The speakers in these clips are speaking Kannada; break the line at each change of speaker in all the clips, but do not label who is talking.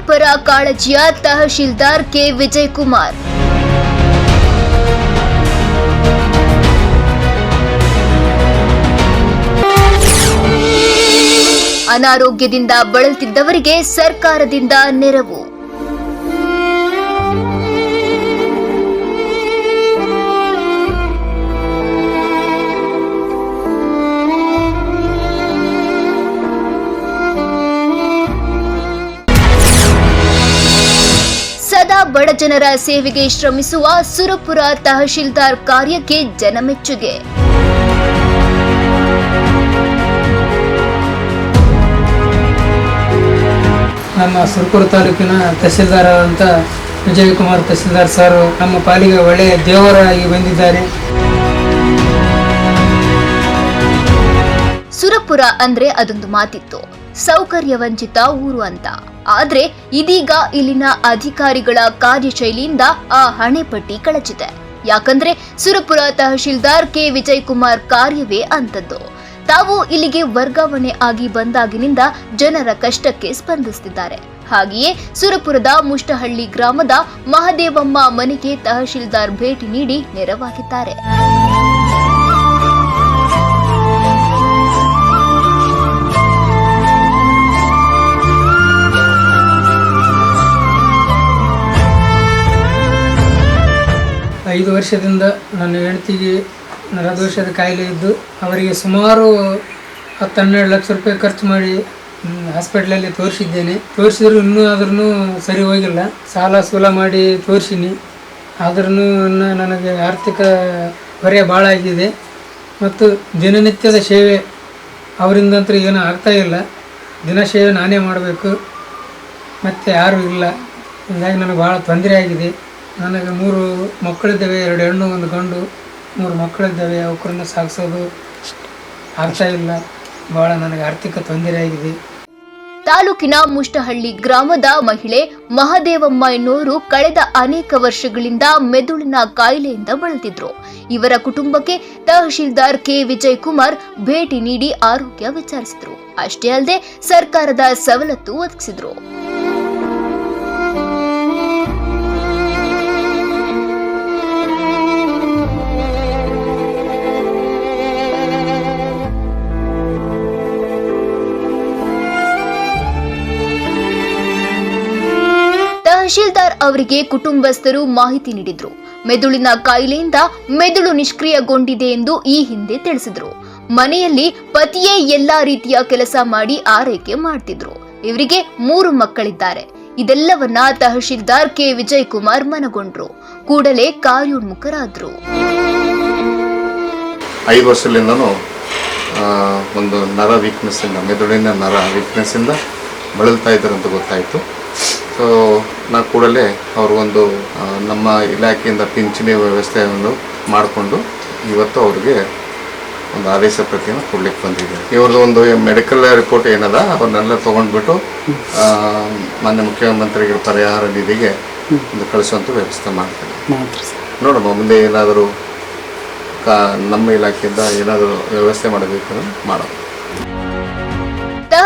ಜನಪರ ಕಾಳಜಿಯ ತಹಶೀಲ್ದಾರ್ ಕೆ. ವಿಜಯ್ ಕುಮಾರ್ ಅನಾರೋಗ್ಯದಿಂದ ಬಳಲ್ತಿದ್ದವರಿಗೆ ಸರ್ಕಾರದಿಂದ ನೆರವು. ಬಡಜನರ ಸೇವೆಗೆ ಶ್ರಮಿಸುವ ಸುರಪುರ ತಹಶೀಲ್ದಾರ್ ಕಾರ್ಯಕ್ಕೆ ಜನಮೆಚ್ಚುಗೆ.
ನಮ್ಮ ಸುರಪುರ ತಾಲೂಕಿನ ತಹಸೀಲ್ದಾರ್ ಅಂತ ವಿಜಯಕುಮಾರ್ ತಹಸೀಲ್ದಾರ್ ಸರ್ ನಮ್ಮ ಪಾಲಿಗೆ ಒಳ್ಳೆಯ ದೇವರಾಗಿ ಬಂದಿದ್ದಾರೆ.
ಸುರಪುರ ಅಂದ್ರೆ ಅದೊಂದು ಮಾತಿತ್ತು. ಸೌಕರ್ಯ ವಂಚಿತ ಊರು ಅಂತ. ಆದ್ರೆ ಇದೀಗ ಇಲ್ಲಿನ ಅಧಿಕಾರಿಗಳ ಕಾರ್ಯಶೈಲಿಯಿಂದ ಆ ಹಣೆಪಟ್ಟಿ ಕಳಚಿದೆ. ಯಾಕಂದ್ರೆ ಸುರಪುರ ತಹಶೀಲ್ದಾರ್ ಕೆ. ವಿಜಯ್ ಕುಮಾರ್ ಕಾರ್ಯವೇ ಅಂತದ್ದು ತಾವು ಇಲ್ಲಿಗೆ ವರ್ಗಾವಣೆ ಆಗಿ ಬಂದಾಗಿನಿಂದ ಜನರ ಕಷ್ಟಕ್ಕೆ ಸ್ಪಂದಿಸುತ್ತಿದ್ದಾರೆ ಹಾಗೆಯೇ ಸುರಪುರದ ಮುಷ್ಟಹಳ್ಳಿ ಗ್ರಾಮದ ಮಹದೇವಮ್ಮ ಮನೆಗೆ ತಹಶೀಲ್ದಾರ್ ಭೇಟಿ ನೀಡಿ ನೆರವಾಗಿದ್ದಾರೆ.
ವರ್ಷದಿಂದ ನನ್ನ ಹೆಂಡತಿಗೆ ನರದೋಷದ ಕಾಯಿಲೆ ಇದ್ದು ಅವರಿಗೆ ಸುಮಾರು ಹತ್ತು ಹನ್ನೆರಡು ಲಕ್ಷ ರೂಪಾಯಿ ಖರ್ಚು ಮಾಡಿ ಹಾಸ್ಪಿಟ್ಲಲ್ಲಿ ತೋರಿಸಿದ್ದೇನೆ. ತೋರಿಸಿದ್ರು ಇನ್ನೂ ಆದ್ರೂ ಸರಿ ಹೋಗಿಲ್ಲ. ಸಾಲ ಸೂಲ ಮಾಡಿ ತೋರಿಸಿನಿ. ಆದ್ರೂ ನನಗೆ ಆರ್ಥಿಕ ಹೊರೆ ಭಾಳ ಆಗಿದೆ. ಮತ್ತು ದಿನನಿತ್ಯದ ಸೇವೆ ಅವರಿಂದಂತೂ ಏನೂ ಇಲ್ಲ. ದಿನ ಸೇವೆ ನಾನೇ ಮಾಡಬೇಕು. ಮತ್ತು ಯಾರೂ ಇಲ್ಲ. ಹೀಗಾಗಿ ನನಗೆ ಭಾಳ ತೊಂದರೆ ಆಗಿದೆ. ನನಗೆ ಮೂರು ಮಕ್ಕಳಿದ್ದಾವೆ, ಎರಡು ಹೆಣ್ಣು, ಒಂದು ಗಂಡು. ಮೂರು ಮಕ್ಕಳಿದ್ದಾವೆ ಅವಕ್ಕರನ್ನು ಸಾಗಿಸೋದು ಆಗ್ತಾ ಇಲ್ಲ. ಬಹಳ ನನಗೆ ಆರ್ಥಿಕ ತೊಂದರೆ ಆಗಿದೆ.
ತಾಲೂಕಿನ ಮುಷ್ಟಹಳ್ಳಿ ಗ್ರಾಮದ ಮಹಿಳೆ ಮಹದೇವಮ್ಮ ಎನ್ನುವರು ಕಳೆದ ಅನೇಕ ವರ್ಷಗಳಿಂದ ಮೆದುಳಿನ ಕಾಯಿಲೆಯಿಂದ ಬಳಲ್ತಿದ್ರು. ಇವರ ಕುಟುಂಬಕ್ಕೆ ತಹಶೀಲ್ದಾರ್ ಕೆ. ವಿಜಯ್ ಕುಮಾರ್ ಭೇಟಿ ನೀಡಿ ಆರೋಗ್ಯ ವಿಚಾರಿಸಿದ್ರು. ಅಷ್ಟೇ ಅಲ್ಲದೆ ಸರ್ಕಾರದ ಸವಲತ್ತು ಒದಗಿಸಿದ್ರು. ತಹಶೀಲ್ದಾರ್ ಅವರಿಗೆ ಕುಟುಂಬಸ್ಥರು ಮಾಹಿತಿ ನೀಡಿದ್ರು. ಮೆದುಳಿನ ಕಾಯಿಲೆಯಿಂದ ಮೆದುಳು ನಿಷ್ಕ್ರಿಯಗೊಂಡಿದೆ ಎಂದು ಈ ಹಿಂದೆ ತಿಳಿಸಿದ್ರು. ಮನೆಯಲ್ಲಿ ಪತಿಯೇ ಎಲ್ಲಾ ರೀತಿಯ ಕೆಲಸ ಮಾಡಿ ಆರೈಕೆ ಮಾಡ್ತಿದ್ರು. ಇವರಿಗೆ ಮೂರು ಮಕ್ಕಳಿದ್ದಾರೆ. ಇದೆಲ್ಲವನ್ನ ತಹಶೀಲ್ದಾರ್ ಕೆ. ವಿಜಯ್ ಕುಮಾರ್ ಮನಗೊಂಡ್ರು. ಕೂಡಲೇ ಕಾರ್ಯೋನ್ಮುಖರಾದ್ರು.
ಐದು ವರ್ಷದಿಂದನೂ ಒಂದು ನರ ವೀಕ್ನೆಸ್ಸಿಂದ ಮೆದುಳಿನ ನರ ವೀಕ್ನೆಸ್ಸಿಂದ ಬಳಲ್ತಾ ಇದ್ದಾರೆ ಅಂತ ಗೊತ್ತಾಯಿತು. ಸೊ ನಾ ಕೂಡಲೇ ಅವರು ಒಂದು ನಮ್ಮ ಇಲಾಖೆಯಿಂದ ಪಿಂಚಣಿ ವ್ಯವಸ್ಥೆಯನ್ನು ಮಾಡಿಕೊಂಡು ಇವತ್ತು ಅವ್ರಿಗೆ ಒಂದು ಆದೇಶ ಪ್ರತಿಯನ್ನು ಕೊಡ್ಲಿಕ್ಕೆ ಬಂದಿದೆ. ಇವ್ರದ್ದು ಒಂದು ಮೆಡಿಕಲ್ ರಿಪೋರ್ಟ್ ಏನದ ಅವನ್ನೆಲ್ಲ ತೊಗೊಂಡ್ಬಿಟ್ಟು ಮಾನ್ಯ ಮುಖ್ಯಮಂತ್ರಿಗಳ ಪರಿಹಾರ ನಿಧಿಗೆ ಒಂದು ಕಳಿಸುವಂಥ ವ್ಯವಸ್ಥೆ ಮಾಡ್ತೀನಿ ನೋಡೋಣ ಮುಂದೆ ಏನಾದರೂ ಕಾ ನಮ್ಮ ಇಲಾಖೆಯಿಂದ ಏನಾದರೂ ವ್ಯವಸ್ಥೆ ಮಾಡಬೇಕು ಮಾಡೋದು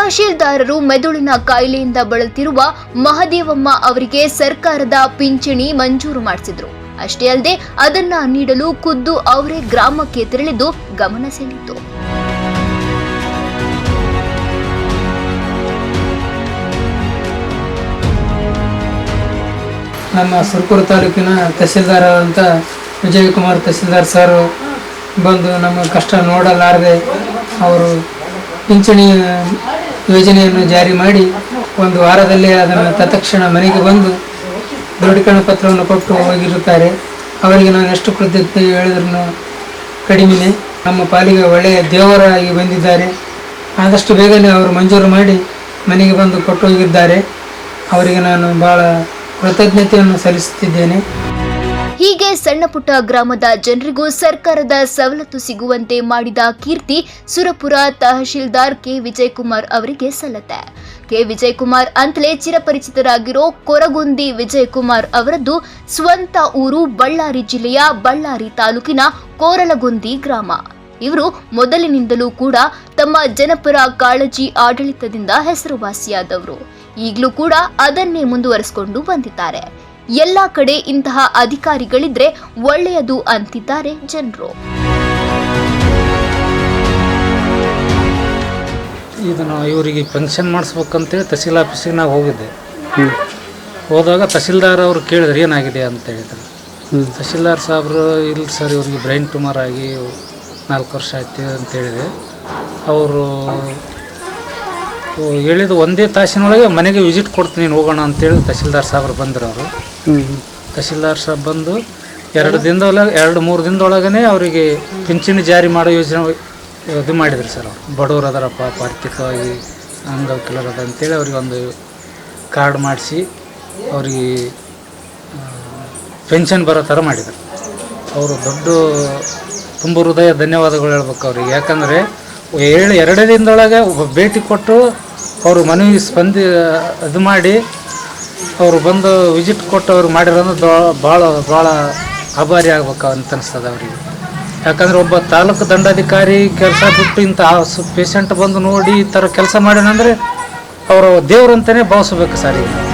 ತಹಶೀಲ್ದಾರರು ಮೆದುಳಿನ ಕಾಯಿಲೆಯಿಂದ ಬಳಲುತ್ತಿರುವ ಮಹದೇವಮ್ಮ ಅವರಿಗೆ ಸರ್ಕಾರದ ಪಿಂಚಣಿ ಮಂಜೂರು ಮಾಡಿಸಿದ್ರು. ಅಷ್ಟೇ ಅಲ್ಲದೆ ಅದನ್ನ ನೀಡಲು ಖುದ್ದು ಅವರೇ ಗ್ರಾಮಕ್ಕೆ ತೆರಳಿದ್ದು ಗಮನ ಸೆಳೆಯಿತು.
ನಮ್ಮ ಸುರಪುರ ತಾಲೂಕಿನ ತಹಸೀಲ್ದಾರ್ ಅಂತ ವಿಜಯಕುಮಾರ್ ತಹಸೀಲ್ದಾರ್ ಸರ್ ಬಂದು ನಮ್ಮ ಕಷ್ಟ ನೋಡಲಾರದೆ ಅವರು ಪಿಂಚಣಿ ಯೋಜನೆಯನ್ನು ಜಾರಿ ಮಾಡಿ ಒಂದು ವಾರದಲ್ಲೇ ಅದನ್ನು ತತ್ಕ್ಷಣ ಮನೆಗೆ ಬಂದು ದೃಢೀಕರಣ ಪತ್ರವನ್ನು ಕೊಟ್ಟು ಹೋಗಿರುತ್ತಾರೆ. ಅವರಿಗೆ ನಾನು ಎಷ್ಟು ಕೃತಜ್ಞತೆ ಹೇಳಿದ್ರು ಕಡಿಮೆನೆ. ನಮ್ಮ ಪಾಲಿಗೆ ಒಳ್ಳೆಯ ದೇವರಾಗಿ ಬಂದಿದ್ದಾರೆ. ಆದಷ್ಟು ಬೇಗನೆ ಅವರು ಮಂಜೂರು ಮಾಡಿ ಮನೆಗೆ ಬಂದು ಕೊಟ್ಟು ಹೋಗಿದ್ದಾರೆ. ಅವರಿಗೆ ನಾನು ಭಾಳ ಕೃತಜ್ಞತೆಯನ್ನು ಸಲ್ಲಿಸುತ್ತಿದ್ದೇನೆ.
ಹೀಗೆ ಸಣ್ಣ ಪುಟ್ಟ ಗ್ರಾಮದ ಜನರಿಗೂ ಸರ್ಕಾರದ ಸವಲತ್ತು ಸಿಗುವಂತೆ ಮಾಡಿದ ಕೀರ್ತಿ ಸುರಪುರ ತಹಶೀಲ್ದಾರ್ ಕೆ. ವಿಜಯಕುಮಾರ್ ಅವರಿಗೆ ಸಲ್ಲತ್ತೆ. ಕೆ. ವಿಜಯಕುಮಾರ್ ಅಂತಲೇ ಚಿರಪರಿಚಿತರಾಗಿರೋ ಕೊರಗುಂದಿ ವಿಜಯಕುಮಾರ್ ಅವರದ್ದು ಸ್ವಂತ ಊರು ಬಳ್ಳಾರಿ ಜಿಲ್ಲೆಯ ಬಳ್ಳಾರಿ ತಾಲೂಕಿನ ಕೋರಲಗುಂದಿ ಗ್ರಾಮ. ಇವರು ಮೊದಲಿನಿಂದಲೂ ಕೂಡ ತಮ್ಮ ಜನಪರ ಕಾಳಜಿ ಆಡಳಿತದಿಂದ ಹೆಸರುವಾಸಿಯಾದವರು. ಈಗಲೂ ಕೂಡ ಅದನ್ನೇ ಮುಂದುವರೆಸಿಕೊಂಡು ಬಂದಿದ್ದಾರೆ. ಎಲ್ಲ ಕಡೆ ಇಂತಹ ಅಧಿಕಾರಿಗಳಿದ್ರೆ ಒಳ್ಳೆಯದು ಅಂತಿದ್ದಾರೆ ಜನರು.
ಇದನ್ನು ಇವರಿಗೆ ಪೆನ್ಷನ್ ಮಾಡಿಸ್ಬೇಕಂತೇಳಿ ತಹಸೀಲ್ ಆಫೀಸಿಗೆ ನಾವು ಹೋಗಿದ್ದೆ. ಹೋದಾಗ ತಹಸೀಲ್ದಾರ್ ಅವರು ಕೇಳಿದ್ರು, ಏನಾಗಿದೆ ಅಂತ ಹೇಳಿದ್ರು. ತಹಸೀಲ್ದಾರ್ ಸಾಹೇಬ್ರು ಇಲ್ಲ ಸರ್, ಇವ್ರಿಗೆ ಬ್ರೈನ್ ಟ್ಯೂಮರ್ ಆಗಿ ನಾಲ್ಕು ವರ್ಷ ಆಯ್ತು ಅಂತ ಹೇಳಿದೆ ಅವರು ಹೇಳಿದ ಒಂದೇ ತಾಸಿನೊಳಗೆ ಮನೆಗೆ ವಿಸಿಟ್ ಕೊಡ್ತೀನಿ ಹೋಗೋಣ ಅಂತೇಳಿ ತಹಸೀಲ್ದಾರ್ ಸಾಹೇಬ್ರು ಬಂದರು ಅವರು. ತಹಸೀಲ್ದಾರ್ ಸಾಬ್ ಬಂದು ಎರಡು ದಿನದೊಳಗೆ, ಎರಡು ಮೂರು ದಿನದೊಳಗೇ ಅವರಿಗೆ ಪಿಂಚಣಿ ಜಾರಿ ಮಾಡೋ ಯೋಜನೆ ಇದು ಮಾಡಿದ್ರು ಸರ್ ಅವರು. ಬಡವರು ಅದರಪ್ಪ ಆರ್ಥಿಕವಾಗಿ ಅಂಗವಿಕಲರು ಅದ ಅಂತೇಳಿ ಅವ್ರಿಗೆ ಒಂದು ಕಾರ್ಡ್ ಮಾಡಿಸಿ ಅವ್ರಿಗೆ ಪೆನ್ಷನ್ ಬರೋ ಥರ ಮಾಡಿದರು. ಅವರು ದೊಡ್ಡ ತುಂಬ ಹೃದಯ ಧನ್ಯವಾದಗಳು ಹೇಳ್ಬೇಕು ಅವ್ರಿಗೆ. ಯಾಕಂದರೆ ಏಳು, ಎರಡೇ ದಿನದೊಳಗೆ ಭೇಟಿ ಕೊಟ್ಟು ಅವರು ಮನವಿ ಸ್ಪಂದಿ, ಇದು ಮಾಡಿ ಅವರು ಬಂದು ವಿಸಿಟ್ ಕೊಟ್ಟು ಅವ್ರು ಮಾಡಿರೋದು ಭಾಳ ಭಾಳ ಆಭಾರಿ ಆಗ್ಬೇಕು ಅಂತ ಅನಿಸ್ತದೆ ಅವರಿಗೆ. ಯಾಕಂದ್ರೆ ಒಬ್ಬ ತಾಲೂಕು ದಂಡಾಧಿಕಾರಿ ಕೆಲಸ ಬಿಟ್ಟು ಇಂಥ ಪೇಷಂಟ್ ಬಂದು ನೋಡಿ ಈ ಥರ ಕೆಲಸ ಮಾಡ್ಯಾನಂದರೆ ಅವರು ದೇವ್ರಂತಲೇ ಭಾವಿಸ್ಬೇಕು ಸರ್ ಈಗ